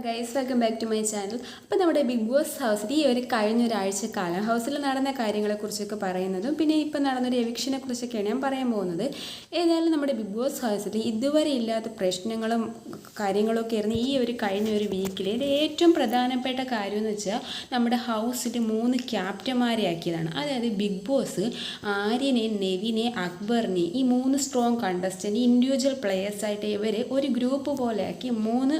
Guys welcome back to my channel അപ്പോൾ നമ്മുടെ big boss ഹൗസിൽ ഈ ഒരു കഴിഞ്ഞ ഒരാഴ്ച കാലം ഹൗസിൽ നടന്ന കാര്യങ്ങളെക്കുറിച്ചൊക്കെ പറയുന്നതും പിന്നെ ഇപ്പോൾ നടന്നൊരു എവിക്ഷനെ കുറിച്ചൊക്കെയാണ് ഞാൻ പറയാൻ പോകുന്നത്. ഏതായാലും നമ്മുടെ ബിഗ് ബോസ് ഹൗസിൽ ഇതുവരെ ഇല്ലാത്ത പ്രശ്നങ്ങളും കാര്യങ്ങളൊക്കെ ആയിരുന്നു ഈ ഒരു കഴിഞ്ഞ ഒരു വീക്കിൽ ഇത് ഏറ്റവും പ്രധാനപ്പെട്ട കാര്യം എന്ന് വെച്ചാൽ നമ്മുടെ ഹൗസിൽ മൂന്ന് ക്യാപ്റ്റന്മാരെ ആക്കിയതാണ്. അതായത് ബിഗ് ബോസ് ആര്യനെ നെവിനെ അക്ബറിനെ ഈ മൂന്ന് സ്ട്രോങ് കണ്ടസ്റ്റന്റ് ഇൻഡിവിജ്വൽ പ്ലെയേഴ്സായിട്ട് ഇവരെ ഒരു ഗ്രൂപ്പ് പോലെ ആക്കി മൂന്ന്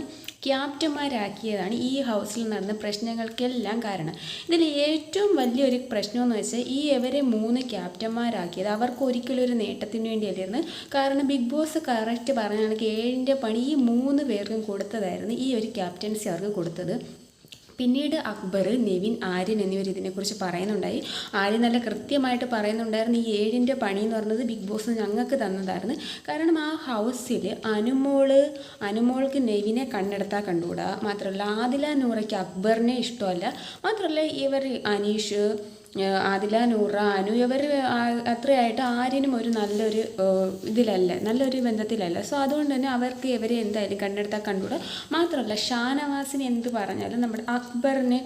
ക്യാപ്റ്റന്മാരാക്കിയതാണ് ഈ ഹൗസിൽ നടന്ന പ്രശ്നങ്ങൾക്കെല്ലാം കാരണം. ഇതിൽ ഏറ്റവും വലിയൊരു പ്രശ്നമെന്ന് വെച്ചാൽ ഈ ഇവരെ മൂന്ന് ക്യാപ്റ്റന്മാരാക്കിയത് അവർക്ക് ഒരിക്കലും ഒരു നേട്ടത്തിന് വേണ്ടിയല്ലായിരുന്നു. കാരണം ബിഗ് ബോസ് കറക്റ്റ് പറഞ്ഞാണെങ്കിൽ ഏഴിന്റെ പണി ഈ മൂന്ന് പേർക്കും കൊടുത്തതായിരുന്നു ഈ ഒരു ക്യാപ്റ്റൻസി അവർക്ക് കൊടുത്തത്. പിന്നീട് അക്ബർ നിവിൻ ആര്യൻ എന്നിവർ ഇതിനെക്കുറിച്ച് പറയുന്നുണ്ടായി. ആര്യൻ നല്ല കൃത്യമായിട്ട് പറയുന്നുണ്ടായിരുന്നു ഈ ഏഴിന്റെ പണി എന്ന് പറഞ്ഞത് ബിഗ് ബോസ് ഞങ്ങൾക്ക് തന്നതായിരുന്നു. കാരണം ആ ഹൗസിൽ അനുമോൾ അനുമോൾക്ക് നെവിനെ കണ്ണെടുത്താൽ കണ്ടുകൂടാ. മാത്രമല്ല ആദില നൂറയ്ക്ക് അക്ബറിനെ ഇഷ്ടമല്ല. മാത്രമല്ല ഇവർ അനീഷ് ആദില നൂറ അനു ഇവർ അത്രയായിട്ട് ആര്യനും ഒരു നല്ലൊരു ഇതിലല്ല നല്ലൊരു ബന്ധത്തിലല്ല. സോ അതുകൊണ്ട് തന്നെ അവർക്ക് ഇവരെ എന്തായാലും കണ്ടെടുത്താൽ കണ്ടുകൂടാ. മാത്രമല്ല ഷാനവാസിന് എന്ത് പറഞ്ഞാലും നമ്മുടെ അക്ബറിന്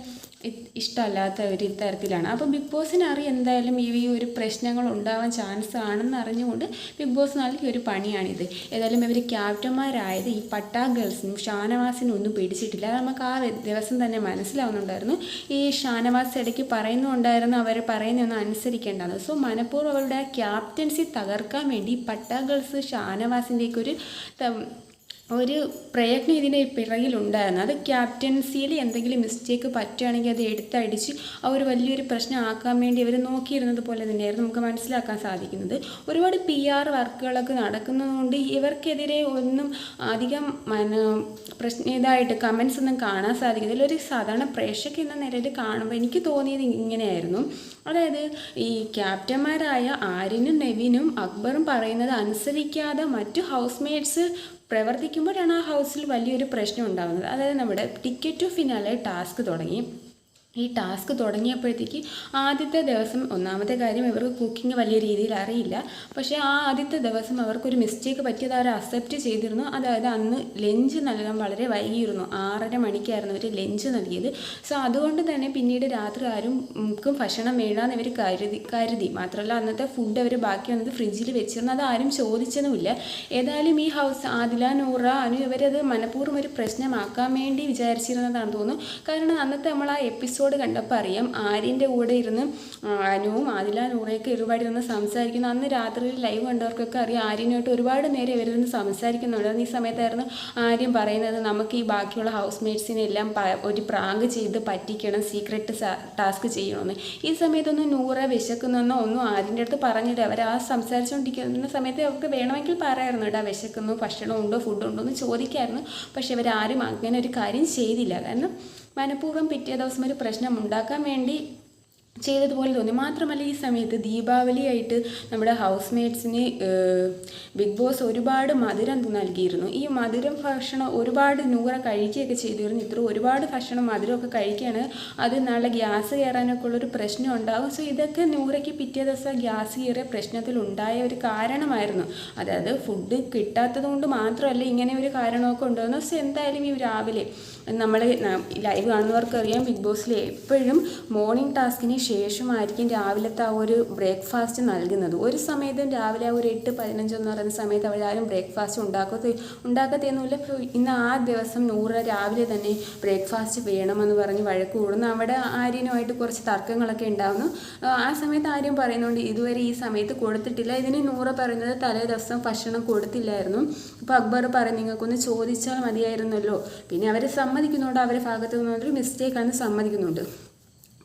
ഇഷ്ടമല്ലാത്ത ഒരു തരത്തിലാണ്. അപ്പോൾ ബിഗ് ബോസിന് അറിയാം എന്തായാലും ഈ ഒരു പ്രശ്നങ്ങൾ ഉണ്ടാവാൻ ചാൻസ് ആണെന്ന് അറിഞ്ഞുകൊണ്ട് ബിഗ് ബോസ് നൽകിയ ഒരു പണിയാണിത്. ഏതായാലും ഇവർ ക്യാപ്റ്റന്മാരായത് ഈ പട്ടാ ഗേൾസിനും ഷാനവാസിനും ഒന്നും പിടിച്ചിട്ടില്ല. അത് നമുക്ക് ആ ദിവസം തന്നെ മനസ്സിലാവുന്നുണ്ടായിരുന്നു. ഈ ഷാനവാസ് ഇടയ്ക്ക് പറയുന്നുണ്ടായിരുന്നു അവർ പറയുന്നൊന്നും അനുസരിക്കേണ്ടത് സോ മനഃപൂർവം അവരുടെ ക്യാപ്റ്റൻസി തകർക്കാൻ വേണ്ടി പട്ടാ ഗേൾസ് ഷാനവാസിന്റെയൊക്കെ ഒരു ഒരു പ്രയത്നം ഇതിന്റെ പിറകിലുണ്ടായിരുന്നു. അത് ക്യാപ്റ്റൻസിയിൽ എന്തെങ്കിലും മിസ്റ്റേക്ക് പറ്റുകയാണെങ്കിൽ അത് എടുത്തടിച്ച് ആ ഒരു വലിയൊരു പ്രശ്നം ആക്കാൻ വേണ്ടി അവർ നോക്കിയിരുന്നത് പോലെ തന്നെയായിരുന്നു നമുക്ക് മനസ്സിലാക്കാൻ സാധിക്കുന്നത്. ഒരുപാട് പി ആർ വർക്കുകളൊക്കെ നടക്കുന്നതുകൊണ്ട് ഇവർക്കെതിരെ ഒന്നും അധികം പ്രശ്ന ഇതായിട്ട് കമൻസ് ഒന്നും കാണാൻ സാധിക്കുന്നില്ല. ഒരു സാധാരണ പ്രേക്ഷക എന്ന നിലയിൽ കാണുമ്പോൾ എനിക്ക് തോന്നിയത് ഇങ്ങനെയായിരുന്നു. അതായത് ഈ ക്യാപ്റ്റന്മാരായ ആര്യനും നെവിനും അക്ബറും പറയുന്നത് അനുസരിക്കാതെ മറ്റു ഹൗസ് മേറ്റ്സ് പ്രവർത്തിക്കുമ്പോഴാണ് ആ ഹൗസിൽ വലിയൊരു പ്രശ്നം ഉണ്ടാകുന്നത്. അതായത് നമ്മുടെ ടിക്കറ്റ് ടു ഫിനാലെ ടാസ്ക് തുടങ്ങി. ഈ ടാസ്ക് തുടങ്ങിയപ്പോഴത്തേക്ക് ആദ്യത്തെ ദിവസം ഒന്നാമത്തെ കാര്യം ഇവർക്ക് കുക്കിംഗ് വലിയ രീതിയിൽ അറിയില്ല. പക്ഷേ ആ ആദ്യത്തെ ദിവസം അവർക്കൊരു മിസ്റ്റേക്ക് പറ്റിയത് അവർ അക്സെപ്റ്റ് ചെയ്തിരുന്നു. അതായത് അന്ന് ലഞ്ച് നൽകാൻ വളരെ വൈകിയിരുന്നു. ആറര മണിക്കായിരുന്നു അവർ ലഞ്ച് നൽകിയത്. സോ അതുകൊണ്ട് തന്നെ പിന്നീട് രാത്രി ആരും ഭക്ഷണം വേണ്ടാന്ന് ഇവർ കരുതി കരുതി. മാത്രമല്ല അന്നത്തെ ഫുഡ് അവർ ബാക്കി വന്നത് ഫ്രിഡ്ജിൽ വെച്ചിരുന്നു. അത് ആരും ചോദിച്ചതുമില്ല. ഏതായാലും ഈ ഹൗസ് ആദില നൂറ അനു ഇവരത് മനഃപൂർവം ഒരു പ്രശ്നമാക്കാൻ വേണ്ടി വിചാരിച്ചിരുന്നതാണെന്ന് തോന്നുന്നു. കാരണം അന്നത്തെ നമ്മൾ ആ എപ്പിസോഡ് കണ്ടപ്പോൾ അറിയാം. ആര്യന്റെ കൂടെ ഇരുന്ന് അനുവും ആദില നൂറയൊക്കെ ഒരുപാട് ഇരുന്ന് സംസാരിക്കുന്നു. അന്ന് രാത്രിയിൽ ലൈവ് കണ്ടവർക്കൊക്കെ അറിയാം ആര്യനുമായിട്ട് ഒരുപാട് നേരം ഇവരിന്ന് സംസാരിക്കുന്നുണ്ട്. അന്ന് ഈ സമയത്തായിരുന്നു ആര്യം പറയുന്നത് നമുക്ക് ഈ ബാക്കിയുള്ള ഹൗസ് മേറ്റ്സിനെ എല്ലാം ഒരു പ്രാങ്ക് ചെയ്ത് പറ്റിക്കണം സീക്രട്ട് ടാസ്ക് ചെയ്യണമെന്ന് ഈ സമയത്തൊന്നും നൂറ വിശക്കുന്നൊന്നോ ഒന്നും ആര്യന്റെ അടുത്ത് പറഞ്ഞിട്ട് അവർ ആ സംസാരിച്ചുകൊണ്ടിരിക്കുന്ന സമയത്ത് അവർക്ക് വേണമെങ്കിൽ പറയായിരുന്നു കേട്ടോ വിശക്കുന്നു ഭക്ഷണം ഉണ്ടോ ഫുഡ് ഉണ്ടോ? എന്ന് ചോദിക്കായിരുന്നു. പക്ഷെ ഇവരാരും അങ്ങനെ ഒരു കാര്യം ചെയ്തില്ല. കാരണം മനഃപൂർവം പിറ്റേ ദിവസം ഒരു പ്രശ്നം ഉണ്ടാക്കാൻ വേണ്ടി ചെയ്തതുപോലെ തോന്നി. മാത്രമല്ല ഈ സമയത്ത് ദീപാവലിയായിട്ട് നമ്മുടെ ഹൗസ് മേറ്റ്സിന് ബിഗ് ബോസ് ഒരുപാട് മധുരം നൽകിയിരുന്നു. ഈ മധുരം ഭക്ഷണം ഒരുപാട് നൂറ കഴിക്കുകയൊക്കെ ചെയ്തിരുന്നു ഇത്ര ഒരുപാട് ഭക്ഷണം മധുരമൊക്കെ കഴിക്കുകയാണ്. അത് നാളെ ഗ്യാസ് കയറാനൊക്കെ ഉള്ളൊരു പ്രശ്നം ഉണ്ടാകും സോ ഇതൊക്കെ നൂറയ്ക്ക് പിറ്റേ ദിവസം ഗ്യാസ് കയറിയ പ്രശ്നത്തിൽ ഉണ്ടായ ഒരു കാരണമായിരുന്നു. അതായത് ഫുഡ് കിട്ടാത്തത് കൊണ്ട് മാത്രമല്ല ഇങ്ങനെ ഒരു കാരണമൊക്കെ ഉണ്ടാകുന്നു സോ എന്തായാലും ഈ രാവിലെ നമ്മൾ ലൈവ് കാണുന്നവർക്കറിയാം ബിഗ് ബോസിൽ എപ്പോഴും മോർണിംഗ് ടാസ്കിന് ശേഷമായിരിക്കും രാവിലത്തെ ആ ഒരു ബ്രേക്ക്ഫാസ്റ്റ് നൽകുന്നത്. ഒരു സമയത്തും രാവിലെ ആ ഒരു എട്ട് പതിനഞ്ചെന്ന് പറയുന്ന സമയത്ത് അവരാരും ബ്രേക്ക്ഫാസ്റ്റ് ഉണ്ടാക്കത്തേ ഉണ്ടാക്കത്തേന്നുമില്ല ഇന്ന് ആ ദിവസം നൂറ് രാവിലെ തന്നെ ബ്രേക്ക്ഫാസ്റ്റ് വേണമെന്ന് പറഞ്ഞ് വഴക്ക് കൂടുന്നു. അവിടെ ആര്യനുമായിട്ട് കുറച്ച് തർക്കങ്ങളൊക്കെ ഉണ്ടാകുന്നു ആ, സമയത്ത് ആര്യം പറയുന്നുണ്ട് ഇതുവരെ ഈ സമയത്ത് കൊടുത്തിട്ടില്ല. ഇതിന് നൂറ് പറയുന്നത് തലേ ദിവസം ഭക്ഷണം കൊടുത്തില്ലായിരുന്നു. അപ്പോൾ അക്ബർ പറയും നിങ്ങൾക്കൊന്ന് ചോദിച്ചാൽ മതിയായിരുന്നല്ലോ. പിന്നെ അവർ സമ്മതിക്കുന്നുണ്ട് അവരുടെ ഭാഗത്തു നിന്നൊരു മിസ്റ്റേക്കാണെന്ന് സമ്മതിക്കുന്നുണ്ട്.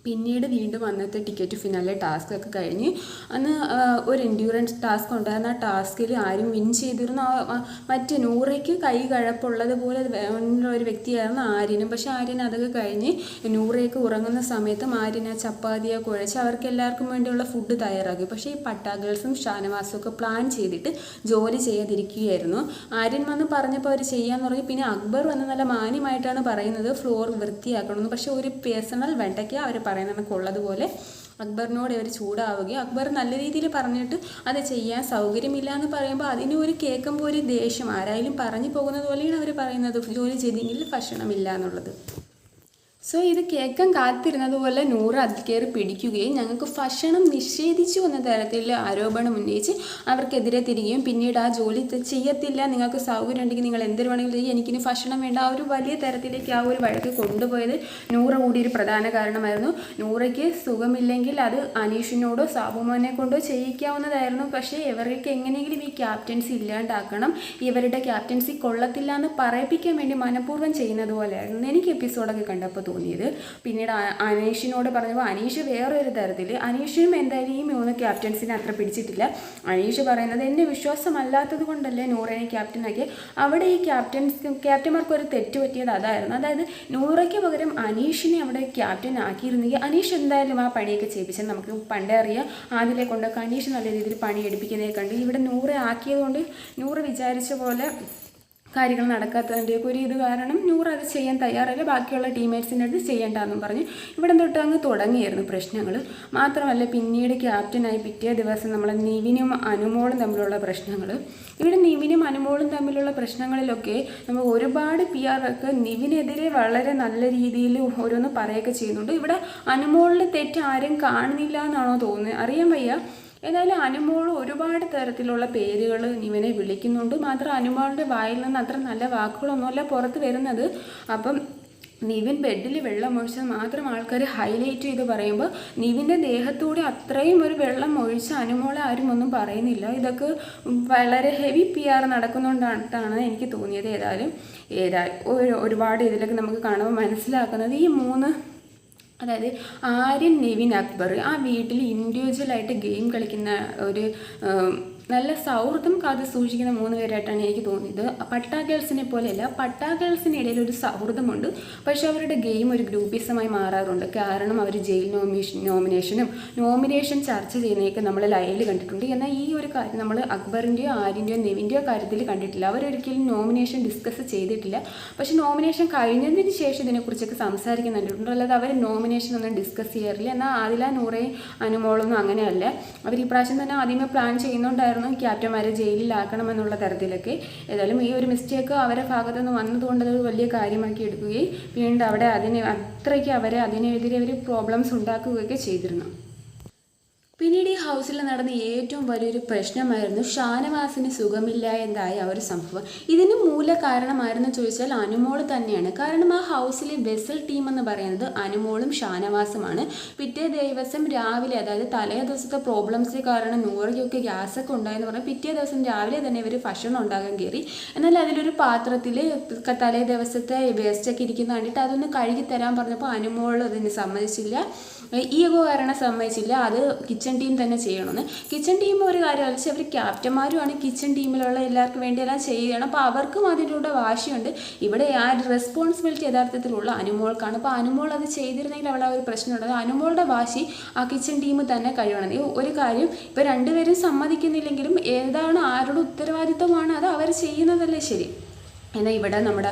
പിന്നീട് വീണ്ടും അന്നത്തെ ടിക്കറ്റ് ഫിനാലെ ടാസ്ക് ഒക്കെ കഴിഞ്ഞ് അന്ന് ഒരു എൻഡ്യൂറൻസ് ടാസ്ക് ഉണ്ടായിരുന്ന. ആ ടാസ്കിൽ ആരും വിൻ ചെയ്തിരുന്നു മറ്റു നൂറയ്ക്ക് കൈ കഴപ്പുള്ളത് പോലെ ഉള്ള ഒരു വ്യക്തിയായിരുന്നു ആര്യനും. പക്ഷെ ആര്യൻ അതൊക്കെ കഴിഞ്ഞ് നൂറയൊക്കെ ഉറങ്ങുന്ന സമയത്തും ആര്യൻ ആ കുഴച്ച് അവർക്ക് എല്ലാവർക്കും വേണ്ടിയുള്ള ഫുഡ് തയ്യാറാക്കി. പക്ഷേ ഈ പട്ടാഗേൾസും ഷാനവാസും ഒക്കെ പ്ലാൻ ചെയ്തിട്ട് ജോലി ചെയ്യാതിരിക്കുകയായിരുന്നു. ആര്യൻ വന്ന് പറഞ്ഞപ്പോൾ അവർ ചെയ്യാന്ന് തുടങ്ങി പിന്നെ അക്ബർ വന്ന് നല്ല മാന്യമായിട്ടാണ് പറയുന്നത്. ഫ്ലോർ വൃത്തിയാക്കണമെന്ന്. പക്ഷേ ഒരു പേഴ്സണൽ വെണ്ടയ്ക്ക് അവർ പറയുന്നത് ഉള്ളതുപോലെ അക്ബറിനോട് ഇവർ ചൂടാവുകയും അക്ബർ നല്ല രീതിയിൽ പറഞ്ഞിട്ട് അത് ചെയ്യാൻ സൗകര്യമില്ല എന്ന് പറയുമ്പോൾ അതിന് ഒരു കേൾക്കുമ്പോൾ ഒരു ദേഷ്യം ആരായാലും പറഞ്ഞു പോകുന്നത് പോലെയാണ് അവർ പറയുന്നത്. ജോലി ചെയ്തെങ്കിൽ ഭക്ഷണമില്ല എന്നുള്ളത്. സോ ഇത് കേൾക്കാൻ കാത്തിരുന്നതുപോലെ നൂറ് അതിൽ കയറി പിടിക്കുകയും ഞങ്ങൾക്ക് ഭക്ഷണം നിഷേധിച്ചു എന്ന തരത്തിൽ ആരോപണം ഉന്നയിച്ച് അവർക്കെതിരെ തിരികെയും പിന്നീട് ആ ജോലി ചെയ്യത്തില്ല നിങ്ങൾക്ക് സൗകര്യം ഉണ്ടെങ്കിൽ നിങ്ങൾ എന്തിനു വേണമെങ്കിലും ചെയ്യും എനിക്കിനി ഭക്ഷണം വേണ്ട. ആ ഒരു വലിയ തരത്തിലേക്ക് ആ ഒരു വഴക്ക് കൊണ്ടുപോയത് നൂറ കൂടി ഒരു പ്രധാന കാരണമായിരുന്നു. നൂറയ്ക്ക് സുഖമില്ലെങ്കിൽ അത് അനീഷിനോടോ സാബുമോനെ കൊണ്ടോ ചെയ്യിക്കാവുന്നതായിരുന്നു. പക്ഷേ ഇവർക്ക് എങ്ങനെയെങ്കിലും ഈ ക്യാപ്റ്റൻസി ഇല്ലാണ്ടാക്കണം. ഇവരുടെ ക്യാപ്റ്റൻസി കൊള്ളത്തില്ല എന്ന് പറയിപ്പിക്കാൻ വേണ്ടി മനഃപൂർവം ചെയ്യുന്നത് പോലെയായിരുന്നു. എനിക്ക് എപ്പിസോഡൊക്കെ കണ്ടപ്പോൾ തോന്നിയത്. പിന്നീട് അനീഷിനോട് പറഞ്ഞപ്പോൾ അനീഷ് ഒരു തരത്തിൽ അനീഷിനും എന്തായാലും ഈ മൂന്ന് ക്യാപ്റ്റൻസിനെ അത്ര പിടിച്ചിട്ടില്ല. അനീഷ് പറയുന്നത് എന്നെ വിശ്വാസമല്ലാത്തത് കൊണ്ടല്ലേ നൂറേനെ ക്യാപ്റ്റനാക്കി അവിടെ ഈ ക്യാപ്റ്റൻസ് ക്യാപ്റ്റന്മാർക്ക് ഒരു തെറ്റ് പറ്റിയത് അതായിരുന്നു. അതായത് നൂറയ്ക്ക് പകരം അനീഷിനെ അവിടെ ക്യാപ്റ്റൻ ആക്കിയിരുന്നെങ്കിൽ അനീഷ് എന്തായാലും ആ പണിയൊക്കെ ചെയ്യിപ്പിച്ചത് നമുക്ക് പണ്ടേ അറിയാം. ആദ്യത്തെ കൊണ്ടൊക്കെ അനീഷ് നല്ല രീതിയിൽ പണി എടുപ്പിക്കുന്നതൊക്കെ കണ്ട് ഇവിടെ നൂറ് ആക്കിയതുകൊണ്ട് നൂറ് വിചാരിച്ച പോലെ കാര്യങ്ങൾ നടക്കാത്തതിന്റെയൊക്കെ ഒരു ഇത് കാരണം നൂറ് അത് ചെയ്യാൻ തയ്യാറല്ല ബാക്കിയുള്ള ടീംമേറ്റ്സിന്റെ അടുത്ത് ചെയ്യേണ്ടെന്നും പറഞ്ഞ് ഇവിടെ തൊട്ട് അങ്ങ് തുടങ്ങിയായിരുന്നു പ്രശ്നങ്ങൾ. മാത്രമല്ല പിന്നീട് ക്യാപ്റ്റനായി പിറ്റേ ദിവസം നമ്മളെ നിവിനും അനുമോളും തമ്മിലുള്ള പ്രശ്നങ്ങൾ. ഇവിടെ നിവിനും അനുമോളും തമ്മിലുള്ള പ്രശ്നങ്ങളിലൊക്കെ നമ്മൾ ഒരുപാട് പി ആർ ഒക്കെ നിവിനെതിരെ വളരെ നല്ല രീതിയിൽ ഓരോന്ന് പറയുകയൊക്കെ ചെയ്യുന്നുണ്ട്. ഇവിടെ അനുമോളിൽ തെറ്റ് ആരും കാണുന്നില്ല എന്നാണോ തോന്നുന്നത്? അറിയാൻ വയ്യ. ഏതായാലും അനുമോൾ ഒരുപാട് തരത്തിലുള്ള പേരുകൾ ഇവനെ വിളിക്കുന്നുണ്ട്. മാത്രം അനുമോളുടെ വായിൽ നിന്ന് അത്ര നല്ല വാക്കുകളൊന്നുമല്ല പുറത്ത് വരുന്നത്. അപ്പം നിവിൻ ബെഡിൽ വെള്ളം ഒഴിച്ചാൽ മാത്രം ആൾക്കാർ ഹൈലൈറ്റ് ചെയ്ത് പറയുമ്പോൾ നിവിന്റെ ദേഹത്തൂടെ അത്രയും ഒരു വെള്ളം ഒഴിച്ച അനുമോളെ ആരും ഒന്നും പറയുന്നില്ല. ഇതൊക്കെ വളരെ ഹെവി പി ആർ നടക്കുന്നുകൊണ്ടാണ് എനിക്ക് തോന്നിയത്. ഏതായാലും ഏതായാലും ഒരുപാട് ഇതിലൊക്കെ നമുക്ക് കാണുമ്പോൾ മനസ്സിലാക്കുന്നത് ഈ മൂന്ന് അതായത് ആര്യൻ നെവിൻ അക്ബർ ആ വീട്ടിൽ ഇൻഡിവിജ്വലായിട്ട് ഗെയിം കളിക്കുന്ന ഒരു നല്ല സൗഹൃദം കാത്തു സൂക്ഷിക്കുന്ന മൂന്ന് പേരായിട്ടാണ് എനിക്ക് തോന്നിയത്. പട്ടാ ഗേൾസിനെ പോലെയല്ല പട്ടാ ഗേൾസിനിടയിൽ ഒരു സൗഹൃദമുണ്ട്. പക്ഷെ അവരുടെ ഗെയിം ഒരു ഗ്രൂപ്പിസമായി മാറാറുണ്ട്. കാരണം അവർ ജയിൽ നോമിനേഷൻ നോമിനേഷനും നോമിനേഷൻ ചർച്ച ചെയ്യുന്നതൊക്കെ നമ്മൾ ലൈവിൽ കണ്ടിട്ടുണ്ട്. എന്നാൽ ഈ ഒരു കാര്യം നമ്മൾ അക്ബറിന്റെയോ ആര്യന്റെയോ നെവിന്റെയോ കാര്യത്തിൽ കണ്ടിട്ടില്ല. അവരൊരിക്കലും നോമിനേഷൻ ഡിസ്കസ് ചെയ്തിട്ടില്ല. പക്ഷേ നോമിനേഷൻ കഴിഞ്ഞതിന് ശേഷം ഇതിനെക്കുറിച്ചൊക്കെ സംസാരിക്കുന്നുണ്ട് അല്ലാതെ അവർ നോമിനേഷൻ ഒന്നും ഡിസ്കസ് ചെയ്യാറില്ല. എന്നാൽ ആദില നൂറേ അനുമോളൊന്നും അങ്ങനെയല്ല. അവർ ഈ പ്രാവശ്യം തന്നെ ആദ്യമേ പ്ലാൻ ചെയ്യുന്നുണ്ടായിരുന്നു. ക്യാപ്റ്റന്മാരെ ജയിലിലാക്കണമെന്നുള്ള തരത്തിലൊക്കെ. ഏതായാലും ഈ ഒരു മിസ്റ്റേക്ക് അവരെ ഭാഗത്തു നിന്ന് വന്നതുകൊണ്ട് അത് വലിയ കാര്യമാക്കി എടുക്കുകയും വീണ്ടും അവിടെ അതിന് അത്രയ്ക്ക് അവരെ അതിനെതിരെ അവർ പ്രോബ്ലംസ് ഉണ്ടാക്കുകയൊക്കെ ചെയ്തിരുന്നു. പിന്നീട് ഈ ഹൗസിൽ നടന്ന ഏറ്റവും വലിയൊരു പ്രശ്നമായിരുന്നു ഷാനവാസിന് സുഖമില്ല എന്നായ ആ ഒരു സംഭവം. ഇതിന് മൂല കാരണമായിരുന്നു ചോദിച്ചാൽ അനുമോൾ തന്നെയാണ്. കാരണം ആ ഹൗസിലെ വെസൽ ടീം എന്ന് പറയുന്നത് അനുമോളും ഷാനവാസുമാണ്. പിറ്റേ ദിവസം രാവിലെ അതായത് തലേ ദിവസത്തെ പ്രോബ്ലംസ് കാരണം നൂറയ്ക്കൊക്കെ ഗ്യാസൊക്കെ ഉണ്ടായെന്ന് പറഞ്ഞാൽ പിറ്റേ ദിവസം രാവിലെ തന്നെ ഇവർ ഭക്ഷണം ഉണ്ടാകാൻ കയറി. എന്നാൽ അതിലൊരു പാത്രത്തിൽ തലേ ദിവസത്തെ വേസ്റ്റൊക്കെ ഇരിക്കുന്ന കണ്ടിട്ട് അതൊന്ന് കഴുകി തരാൻ പറഞ്ഞപ്പോൾ അനുമോൾ അതിന് സമ്മതിച്ചില്ല. ഈഗോ കാരണം സമ്മതിച്ചില്ല അത് കിച്ചൺ ടീം തന്നെ ചെയ്യണമെന്ന് കിച്ചൺ ടീം ഒരു കാര്യം വെച്ചാൽ അവർ ക്യാപ്റ്റന്മാരുമാണ് കിച്ചൺ ടീമിലുള്ള എല്ലാവർക്കും വേണ്ടി എല്ലാം ചെയ്യുകയാണ് അപ്പോൾ അവർക്കും അതിലൂടെ വാശിയുണ്ട്. ഇവിടെ ആ റെസ്പോൺസിബിലിറ്റി യഥാർത്ഥത്തിലുള്ള അനുമോൾക്കാണ്. അപ്പോൾ അനുമോൾ അത് ചെയ്തിരുന്നെങ്കിൽ അവിടെ ഒരു പ്രശ്നമുള്ളത് അനുമോളുടെ വാശി ആ കിച്ചൺ ടീം തന്നെ കഴിയണം. ഈ ഒരു കാര്യം ഇപ്പോൾ രണ്ടുപേരും സമ്മതിക്കുന്നില്ലെങ്കിലും ഏതാണ് ആരുടെ ഉത്തരവാദിത്വമാണ് അത് അവർ ചെയ്യുന്നതല്ലേ ശരി. എന്നാൽ ഇവിടെ നമ്മുടെ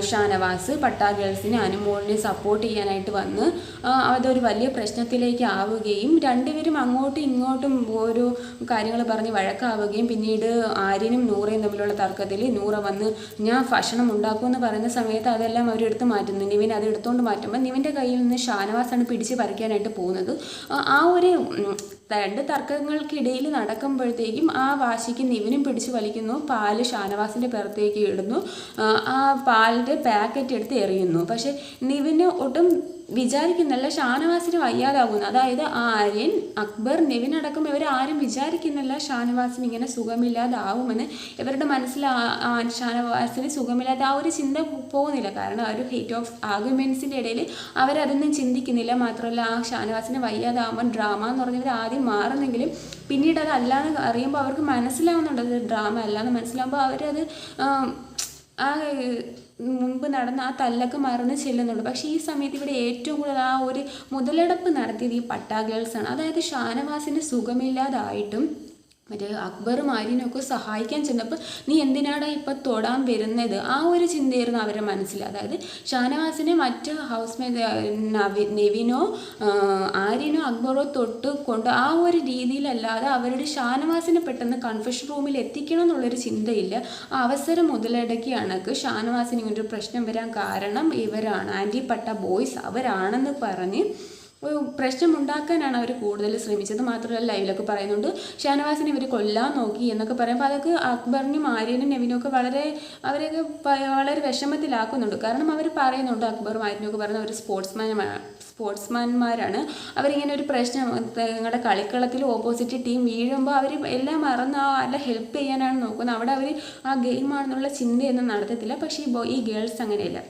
ഷാനവാസ് പട്ടാ ഗേൾസിനെ അനുമോളിനെ സപ്പോർട്ട് ചെയ്യാനായിട്ട് വന്ന് അതൊരു വലിയ പ്രശ്നത്തിലേക്ക് ആവുകയും രണ്ടുപേരും അങ്ങോട്ടും ഇങ്ങോട്ടും ഓരോ കാര്യങ്ങൾ പറഞ്ഞ് വഴക്കാവുകയും പിന്നീട് ആര്യനും നൂറയും തമ്മിലുള്ള തർക്കത്തിൽ നൂറ വന്ന് ഞാൻ ഭക്ഷണം ഉണ്ടാക്കുമെന്ന് പറയുന്ന സമയത്ത് അതെല്ലാം അവരെടുത്ത് മാറ്റുന്നു. നിവിൻ അത് എടുത്തുകൊണ്ട് മാറ്റുമ്പോൾ നിവിന്റെ കയ്യിൽ നിന്ന് ഷാനവാസാണ് പിടിച്ച് പറിക്കാനായിട്ട് പോകുന്നത്. ആ- ഒരു രണ്ട് തർക്കങ്ങൾക്കിടയിൽ നടക്കുമ്പോഴത്തേക്കും ആ വാശിക്ക് നിവിനും പിടിച്ചു വലിക്കുന്നു. പാൽ ഷാനവാസിന്റെ പുറത്തേക്ക് ഇടുന്നു. ആ, പാലിന്റെ പാക്കറ്റ് എടുത്ത് എറിയുന്നു. പക്ഷേ നിവിന് ഒട്ടും വിചാരിക്കുന്നില്ല ഷാനവാസിന് വയ്യാതാകുന്നു. അതായത് ആര്യൻ അക്ബർ നെവിൻ അടക്കം ഇവർ ആരും വിചാരിക്കുന്നില്ല ഷാനവാസിന് ഇങ്ങനെ സുഖമില്ലാതാവുമെന്ന്. ഇവരുടെ മനസ്സിൽ ഷാനവാസിന് സുഖമില്ലാത്ത ആ ഒരു ചിന്ത പോകുന്നില്ല. കാരണം ആ ഒരു ഹേറ്റ് ഓഫ് ആർഗ്യുമെൻസിന്റെ ഇടയിൽ അവരതൊന്നും ചിന്തിക്കുന്നില്ല. മാത്രമല്ല ആ ഷാനവാസിന് വയ്യാതാവുമ്പോൾ ഡ്രാമ എന്ന് പറഞ്ഞവർ ആദ്യം മാറുന്നെങ്കിലും പിന്നീട് അത് അല്ലാന്ന് അറിയുമ്പോൾ അവർക്ക് മനസ്സിലാവുന്നുണ്ട് അത് ഡ്രാമ അല്ലാന്ന് മനസ്സിലാവുമ്പോൾ അവരത് ആം, മുമ്പ് നടന്ന ആ തല്ലൊക്കെ മറന്ന് ചെല്ലുന്നുള്ളൂ. പക്ഷേ ഈ സമയത്ത് ഇവിടെ ഏറ്റവും കൂടുതൽ ആ ഒരു മുതലെടുപ്പ് നടത്തിയത് ഈ പട്ടാ ഗേൾസാണ്. അതായത് ഷാനവാസിന് സുഖമില്ലാതായിട്ടും മറ്റേ അക്ബറും ആര്യനൊക്കെ സഹായിക്കാൻ ചെന്നപ്പോൾ നീ എന്തിനാടാ ഇപ്പം തൊടാൻ വരുന്നത്? ആ ഒരു ചിന്തയായിരുന്നു അവരുടെ മനസ്സിൽ. അതായത് ഷാനവാസിനെ മറ്റ് ഹൗസ് മേറ്റ് നെവിനോ ആര്യനോ അക്ബറോ തൊട്ട് കൊണ്ട് ആ ഒരു രീതിയിലല്ലാതെ അവരുടെ ഷാനവാസിനെ പെട്ടെന്ന് കൺഫ്യൂഷൻ റൂമിൽ എത്തിക്കണം എന്നുള്ളൊരു ചിന്തയില്ല. ആ അവസരം മുതലെടുക്കിയാണ് ഷാനവാസിന് ഇങ്ങനൊരു പ്രശ്നം വരാൻ കാരണം ഇവരാണ്. ആന്റി പട്ട ബോയ്സ് അവരാണെന്ന് പറഞ്ഞ് ഒരു പ്രശ്നം ഉണ്ടാക്കാനാണ് അവർ കൂടുതൽ ശ്രമിച്ചത്. മാത്രമല്ല ലൈവിലൊക്കെ പറയുന്നുണ്ട് ഷാനവാസിനെ ഇവർ കൊല്ലാൻ നോക്കി എന്നൊക്കെ പറയുമ്പോൾ അതൊക്കെ അക്ബറിനും ആര്യനും നെവിനും ഒക്കെ വളരെ അവരെയൊക്കെ വളരെ വിഷമത്തിലാക്കുന്നുണ്ട്. കാരണം അവർ പറയുന്നുണ്ട് അക്ബറും ആര്യനും ഒക്കെ പറയുന്ന ഒരു സ്പോർട്സ്മാൻ സ്പോർട്സ്മാൻമാരാണ്. അവരിങ്ങനെ ഒരു പ്രശ്നം നിങ്ങളുടെ കളിക്കളത്തിൽ ഓപ്പോസിറ്റ് ടീം വീഴുമ്പോൾ അവർ എല്ലാം മറന്ന് ആ അല്ല ഹെൽപ്പ് ചെയ്യാനാണ് നോക്കുന്നത്. അവിടെ അവർ ആ ഗെയിമാണെന്നുള്ള ചിന്തയൊന്നും നടത്തത്തില്ല. പക്ഷേ ഈ ഗേൾസ് അങ്ങനെയല്ല.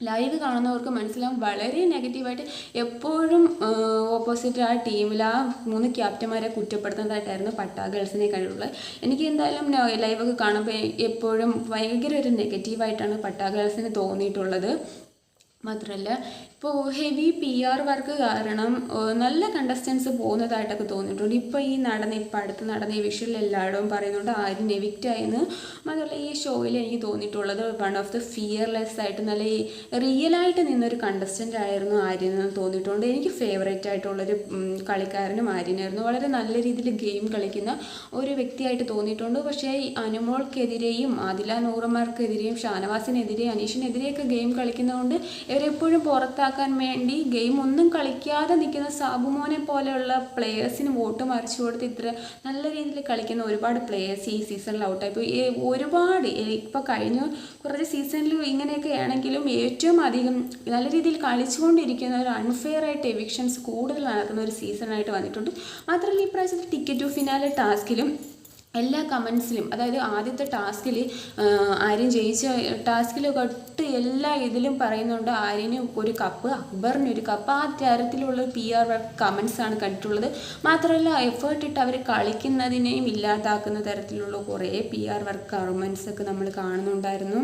ലൈവ് കാണുന്നവർക്ക് മനസ്സിലാവും വളരെ നെഗറ്റീവായിട്ട് എപ്പോഴും ഓപ്പോസിറ്റ് ആ ടീമിൽ ആ മൂന്ന് ക്യാപ്റ്റന്മാരെ കുറ്റപ്പെടുത്തുന്നതായിട്ടായിരുന്നു പട്ടാ ഗേൾസിനെ കഴിവുള്ളത്. എനിക്ക് എന്തായാലും ലൈവൊക്കെ കാണുമ്പോൾ എപ്പോഴും ഭയങ്കര ഒരു നെഗറ്റീവായിട്ടാണ് പട്ടാ ഗേൾസിന് തോന്നിയിട്ടുള്ളത്. മാത്രമല്ല ഇപ്പോൾ ഹെവി പി ആർ വർക്ക് കാരണം നല്ല കണ്ടസ്റ്റൻസ് പോകുന്നതായിട്ടൊക്കെ തോന്നിയിട്ടുണ്ട്. ഇപ്പോൾ ഈ നടന്ന ഇപ്പം അടുത്ത് നടന്ന ഈ വിഷയിൽ എല്ലായിടവും പറയുന്നുണ്ട് ആരും എവിക്റ്റ് ആയെന്ന്. മാത്രമല്ല ഈ ഷോയിൽ എനിക്ക് തോന്നിയിട്ടുള്ളത് വൺ ഓഫ് ദ ഫിയർലെസ് ആയിട്ട് നല്ല ഈ റിയലായിട്ട് നിന്നൊരു കണ്ടസ്റ്റന്റ് ആയിരുന്നു ആര്യൻ എന്ന് തോന്നിയിട്ടുണ്ട്. എനിക്ക് ഫേവറേറ്റ് ആയിട്ടുള്ളൊരു കളിക്കാരനും ആര്യനായിരുന്നു. വളരെ നല്ല രീതിയിൽ ഗെയിം കളിക്കുന്ന ഒരു വ്യക്തിയായിട്ട് തോന്നിയിട്ടുണ്ട്. പക്ഷേ ഈ അനുമോൾക്കെതിരെയും ആദില നൂറന്മാർക്കെതിരെയും ഷാനവാസിനെതിരെയും അനീഷിനെതിരെയൊക്കെ ഗെയിം കളിക്കുന്നതുകൊണ്ട് ഇവരെപ്പോഴും പുറത്താക്കാൻ വേണ്ടി ഗെയിം ഒന്നും കളിക്കാതെ നിൽക്കുന്ന സാബുമോനെ പോലെയുള്ള പ്ലെയേഴ്സിന് വോട്ട് മറിച്ചു കൊടുത്ത് ഇത്ര നല്ല രീതിയിൽ കളിക്കുന്ന ഒരുപാട് പ്ലെയേഴ്സ് ഈ സീസണിൽ ഔട്ടായി ഒരുപാട് ഇപ്പോൾ കഴിഞ്ഞ കുറച്ച് സീസണിൽ ഇങ്ങനെയൊക്കെ ആണെങ്കിലും ഏറ്റവും അധികം നല്ല രീതിയിൽ കളിച്ചുകൊണ്ടിരിക്കുന്ന ഒരു അൺഫെയർ ആയിട്ട് എവിക്ഷൻസ് കൂടുതൽ നടക്കുന്ന ഒരു സീസണായിട്ട് വന്നിട്ടുണ്ട്. മാത്രമല്ല ഈ പ്രാവശ്യത്തെ ടിക്കറ്റ് ടു ഫിനാലെ ടാസ്കിലും എല്ലാ കമൻസിലും അതായത് ആദ്യത്തെ ടാസ്കിൽ ആര്യൻ ജയിച്ച ടാസ്കിൽ തൊട്ട് എല്ലാ ഇതിലും പറയുന്നുണ്ട് ആര്യന് ഒരു കപ്പ് അക്ബറിന് ഒരു കപ്പ് ആ തരത്തിലുള്ള പി ആർ കമൻസാണ് കണ്ടിട്ടുള്ളത്. മാത്രമല്ല എഫേർട്ട് ഇട്ട് അവർ കളിക്കുന്നതിനെയും ഇല്ലാതാക്കുന്ന തരത്തിലുള്ള കുറേ പി ആർ വർക്ക് കമൻസൊക്കെ നമ്മൾ കാണുന്നുണ്ടായിരുന്നു.